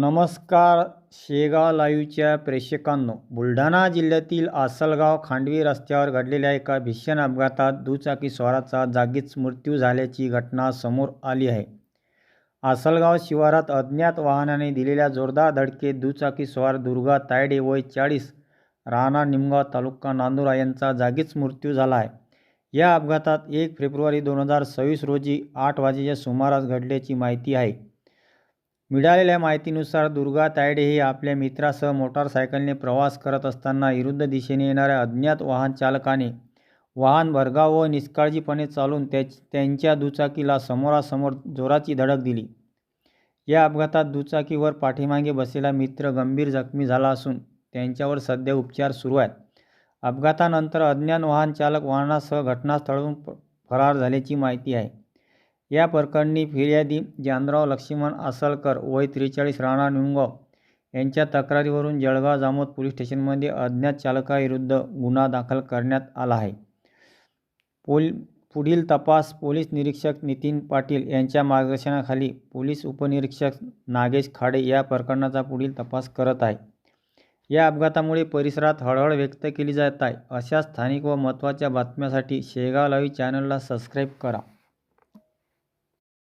नमस्कार शेगाव लाईव्हच्या प्रेक्षकांनो. बुलढाणा जिल्ह्यातील आसलगाव खांडवी रस्त्यावर घडलेल्या एका भीषण अपघातात दुचाकी स्वाराचा जागीच मृत्यू झाल्याची घटना समोर आली आहे. आसलगाव शिवारात अज्ञात वाहनाने दिलेल्या जोरदार धडकेत दुचाकी स्वार दुर्गा तायडे वय चाळीस राणा निमगाव तालुका नांदुरा यांचा जागीच मृत्यू झाला आहे. या अपघातात एक फेब्रुवारी दोन हजार सव्वीस रोजी आठ वाजेच्या सुमारास घडल्याची माहिती आहे. मिळालेल्या माहितीनुसार दुर्गा तायडे हे आपल्या मित्रासह मोटारसायकलने प्रवास करत असताना विरुद्ध दिशेने येणाऱ्या अज्ञात वाहन चालकाने वाहन भरगाव व निष्काळजीपणे चालून त्या त्यांच्या दुचाकीला समोरासमोर जोराची धडक दिली. या अपघातात दुचाकीवर पाठीमागे बसलेला मित्र गंभीर जखमी झाला असून त्यांच्यावर सध्या उपचार सुरू आहेत. अपघातानंतर अज्ञात वाहन चालक वाहनासह घटनास्थळून फरार झाल्याची माहिती आहे. या प्रकरणी फिर्यादी जानराव लक्ष्मण आसलकर वय त्रेचाळीस राणा निमगाव यांच्या तक्रारीवरून जळगाव जामोद पोलीस स्टेशनमध्ये अज्ञात चालकाविरुद्ध गुन्हा दाखल करण्यात आला आहे. पोल पुढील तपास पोलीस निरीक्षक नितीन पाटील यांच्या मार्गदर्शनाखाली पोलीस उपनिरीक्षक नागेश खाडे या प्रकरणाचा पुढील तपास करत आहे. या अपघातामुळे परिसरात हळहळ व्यक्त केली जात आहे. अशा स्थानिक व महत्त्वाच्या बातम्यासाठी शेगाव लावी चॅनलला सबस्क्राईब करा.